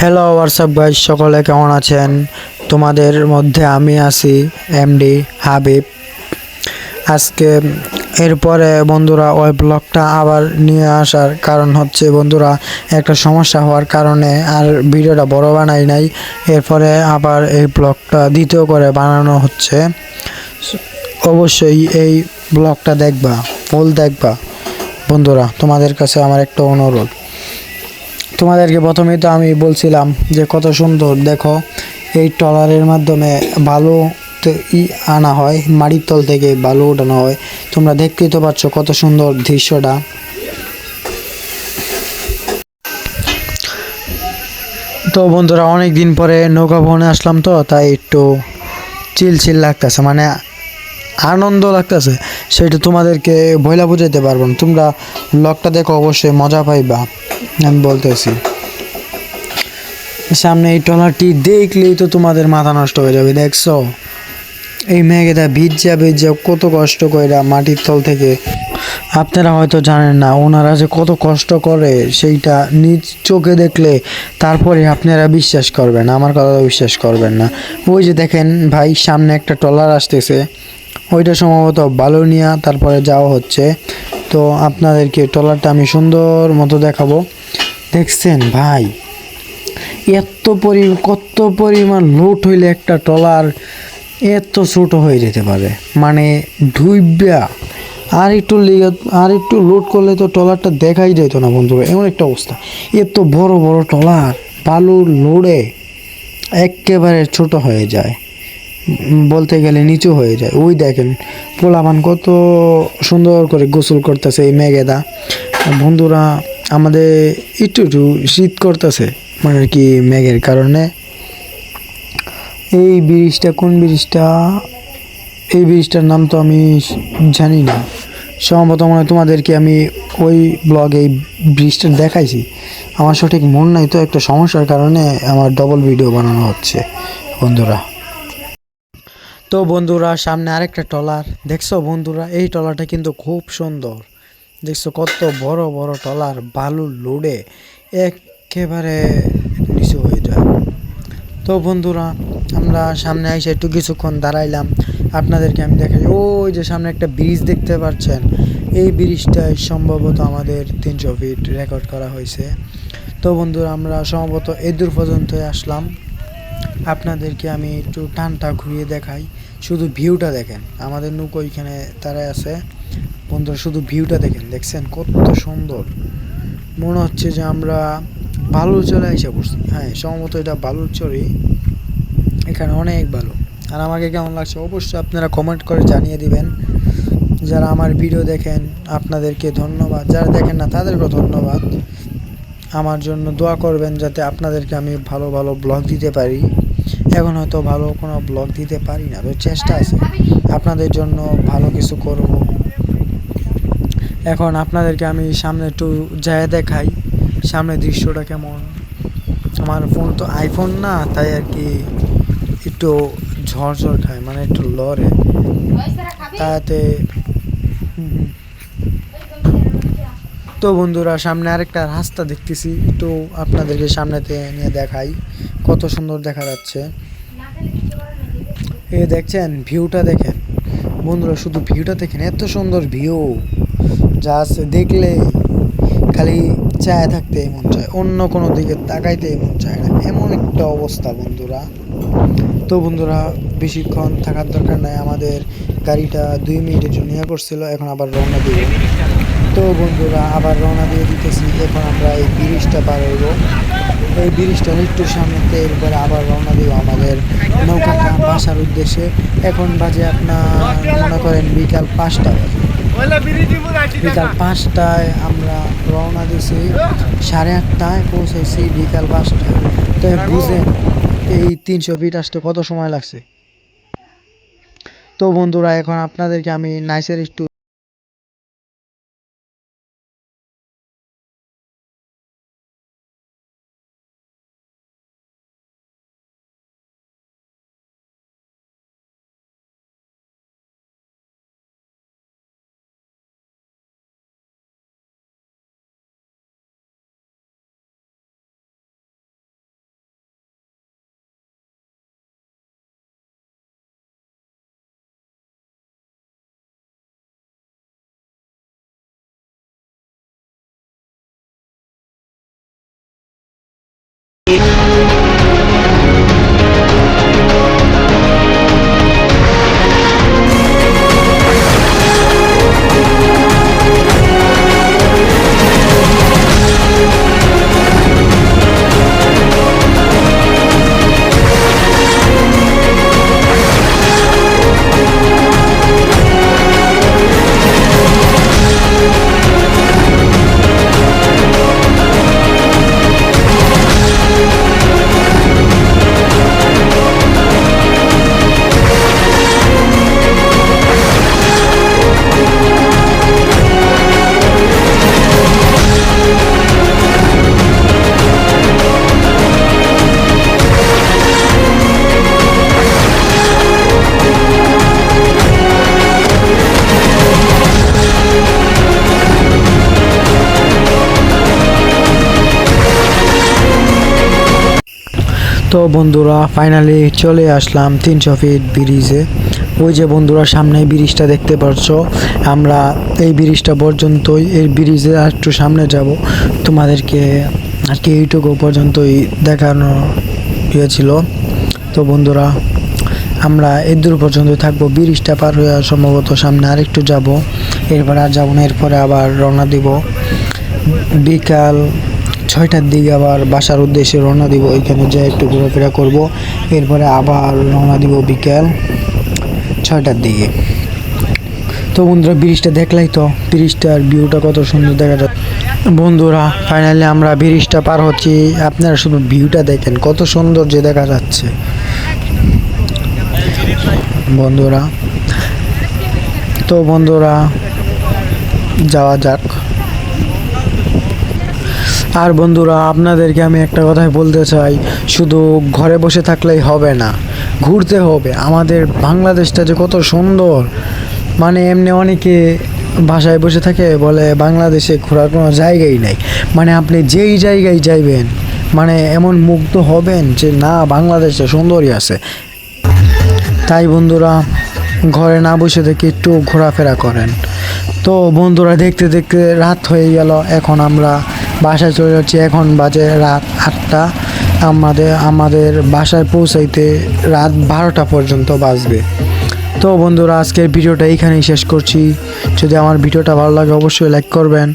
Hello WhatsApp guys সকলে কেমন আছেন? তোমাদের মধ্যে আমি আছি এমডি হাবিব। আজকে এরপরে বন্ধুরা ওই ব্লগটা আবার নিয়ে আসার কারণ হচ্ছে, বন্ধুরা, একটা সমস্যা হওয়ার কারণে আর ভিডিওটা বড় বানাই নাই। এরপরে আবার এই ব্লগটা দ্বিতীয় করে বানানো হচ্ছে। অবশ্যই এই ব্লগটা দেখবা ফুল দেখবা। বন্ধুরা, তোমাদের কাছে আমার একটা অনুরোধ। তোমাদেরকে প্রথমেই তো আমি বলছিলাম যে কত সুন্দর, দেখো, এই ট্রলারের মাধ্যমে তো- ই আনা হয় মাটির তল থেকে বালু ওঠানো হয়। তোমরা দেখতেই তো পাচ্ছ কত সুন্দর দৃশ্যটা। তো বন্ধুরা অনেক দিন পরে নৌকা ভবনে আসলাম তো, তাই একটু চিল চিল লাগতেছে মানে আনন্দ লাগতেছে। সেটা তোমাদেরকে বইলা বুঝাইতে পারব না। তোমরা ব্লগটা দেখো, অবশ্যই মজা পাইবা, আমি বলতেছি। সামনে এই ট্রলারটি দেখলেই তো তোমাদের মাথা নষ্ট হয়ে যাবে, দেখছ? এই মেঘেটা ভিজা ভিজা কত কষ্ট কইরা মাটির তল থেকে, আপনারা হয়তো জানেন না, ওনারা যে কত কষ্ট করে, সেইটা নিজ চোখে দেখলে তারপরে আপনারা বিশ্বাস করবেন, আমার কথা বিশ্বাস করবেন না। ওই যে দেখেন ভাই, সামনে একটা ট্রলার আসতেছে ওইটা সম্ভবত বালু নিয়ে তারপরে যাওয়া হচ্ছে। তো আপনাদেরকে ট্রলারটা আমি সুন্দর মতো দেখাবো। দেখছেন ভাই, এত পরি, কত পরিমাণ লোড হইলে একটা ট্রলার এত ছোট হয়ে যেতে পারে। মানে ডুইবা আর একটু লিগে, আর একটু লোড করলে তো ট্রলারটা দেখাই যেত না বন্ধুরা। এমন একটা অবস্থা। এত বড় বড় ট্রলার, বালুর লোডে একেবারে ছোট হয়ে যায়। বলতে গেলে নিচু হয়ে যায়। ওই দেখেন, পোলাপান কত সুন্দর করে গোসল করতেছে এই মেঘেদা। বন্ধুরা, আমাদের একটু একটু শীত করতেছে মানে কি মেঘের কারণে। এই ব্রিজটা কোন ব্রিজটা? এই ব্রিজটার নাম তো আমি জানি না। সম্ভবত মনে হয় তোমাদেরকে আমি ওই ব্লগে এই ব্রিজটা দেখাইছি। আমার সঠিক মন নাই তো, একটা সমস্যার কারণে আমার ডবল ভিডিও বানানো হচ্ছে, বন্ধুরা। তো বন্ধুরা, সামনে আরেকটা ট্রলার দেখছ বন্ধুরা, এই ট্রলারটা কিন্তু খুব সুন্দর। দেখছ কত বড় বড় ট্রলার বালু লোডে, একেবারে নিচু হয়ে যায়। তো বন্ধুরা, আমরা সামনে এসে একটু কিছুক্ষণ দাঁড়াইলাম। আপনাদেরকে আমি দেখাই, ওই যে সামনে একটা ব্রিজ দেখতে পাচ্ছেন। এই ব্রিজটাই সম্ভবত আমাদের তিনশো ফিট রেকর্ড করা হয়েছে। তো বন্ধুরা, আমরা সম্ভবত এদূর পর্যন্তই আসলাম। আপনাদেরকে আমি একটু টানটা ঘুরিয়ে দেখাই। শুধু ভিউটা দেখেন। আমাদের নৌকো এখানে তারা আছে। বন্ধুরা, শুধু ভিউটা দেখেন। দেখছেন? কত সুন্দর। মনে হচ্ছে যে আমরা বালুর চরে এসে পড়ছি। হ্যাঁ সম্ভবত এটা বালুর চরি এখানে অনেক ভালো আর আমাকে কেমন লাগছে অবশ্যই আপনারা কমেন্ট করে জানিয়ে দিবেন। যারা আমার ভিডিও দেখেন, আপনাদেরকে ধন্যবাদ। যারা দেখেন না, তাদেরকেও ধন্যবাদ। আমার জন্য দোয়া করবেন যাতে আপনাদেরকে আমি ভালো ভালো ব্লগ দিতে পারি। এখন হয়তো ভালো কোনো ব্লগ দিতে পারি না, তো চেষ্টা আছে। আপনাদের জন্য ভালো কিছু করব। এখন আপনাদেরকে আমি সামনে একটু যায় দেখাই সামনে দৃশ্যটা কেমন। আমার ফোন তো আইফোন না, তাই আর কি একটু ঝড়ঝড় খায় মানে একটু লড়ে। তাতে তো বন্ধুরা, সামনে আরেকটা রাস্তা দেখতেছি। তো আপনাদেরকে সামনেতে নিয়ে দেখাই কত সুন্দর দেখা যাচ্ছে। এ দেখছেন, ভিউটা দেখেন। বন্ধুরা, শুধু ভিউটা দেখেন, এত সুন্দর ভিউ। জাস্ট দেখলে খালি চায় থাকতে মন চায়, অন্য কোনো দিকে তাকাইতে মন চায় না। এমন একটা অবস্থা বন্ধুরা। তো বন্ধুরা, বেশিক্ষণ থাকার দরকার নাই। আমাদের গাড়িটা দুই মিনিটের জন্য ইয়ে করছিল, এখন আবার রওনা দিব। তো বন্ধুরা আবার রওনা দিয়ে দিতেছি। এখন আমরা এই ব্রিজটা পার হইব। এই ব্রিজটা একটু সামনেতে এরপরে আবার রওনা দিব আমাদের নৌকাটা বাসার উদ্দেশ্যে। এখন বাজে আপনার মনে করেন বিকাল পাঁচটা বিকাল পাঁচটায় আমরা রওনা দিয়েছি সাড়ে আটটায় পৌঁছেছি বিকাল পাঁচটায়। তো বুঝেন এই তিনশো ফিট আসতে কত সময় লাগছে? তো বন্ধুরা এখন আপনাদেরকে আমি নাইসের একটু তো বন্ধুরা ফাইনালি চলে আসলাম তিনশো ফিট ব্রিজে ওই যে বন্ধুরা, সামনে ব্রিজটা দেখতে পাচ্ছ আমরা এই ব্রিজটা পর্যন্তই, এই ব্রিজে আর একটু সামনে যাব। তোমাদেরকে আর কি এইটুকু পর্যন্তই দেখানো হয়েছিল। তো বন্ধুরা, আমরা এর দূর পর্যন্ত থাকব। ব্রিজটা পার হয়ে সম্ভবত সামনে আরেকটু যাব। এরপরে আর যাব না, এরপরে আবার রওনা দিব। বিকাল ছয়টার দিকে আবার বাসার উদ্দেশ্যে রওনা দিব। ওইখানে যে একটু ঘোরাফেরা করব। এরপরে আবার রওনা দিব বিকেল ছয়টার দিকে। তো বন্ধুরা, ব্রিজটা দেখলাই তো? ব্রিজটার ভিউটা কত সুন্দর দেখা যায় বন্ধুরা ফাইনালি আমরা ব্রিজটা পার হচ্ছি। আপনারা শুধু ভিউটা দেখেন, কত সুন্দর যে দেখা যাচ্ছে। বন্ধুরা, তো বন্ধুরা, যাওয়া যাক। আর বন্ধুরা, আপনাদেরকে আমি একটা কথাই বলতে চাই। শুধু ঘরে বসে থাকলেই হবে না, ঘুরতে হবে। আমাদের বাংলাদেশটা যে কত সুন্দর। মানে এমনি অনেকে বাসায় বসে থাকে, বলে বাংলাদেশে ঘোরার কোনো জায়গাই নেই। মানে আপনি যেই জায়গায় যাইবেন মানে এমন মুগ্ধ হবেন যে, না বাংলাদেশে সুন্দরই আছে। তাই বন্ধুরা, ঘরে না বসে থেকে একটু ঘোরাফেরা করেন। তো বন্ধুরা, দেখতে দেখতে রাত হয়ে গেল। এখন আমরা বাসায় চলে যাচ্ছি। এখন বাজে রাত আটটা। আমাদের আমাদের বাসায় পৌঁছাইতে রাত বারোটা পর্যন্ত বাজবে। তো বন্ধুরা, আজকের ভিডিওটা এইখানেই শেষ করছি। যদি আমার ভিডিওটা ভালো লাগে, অবশ্যই লাইক করবেন।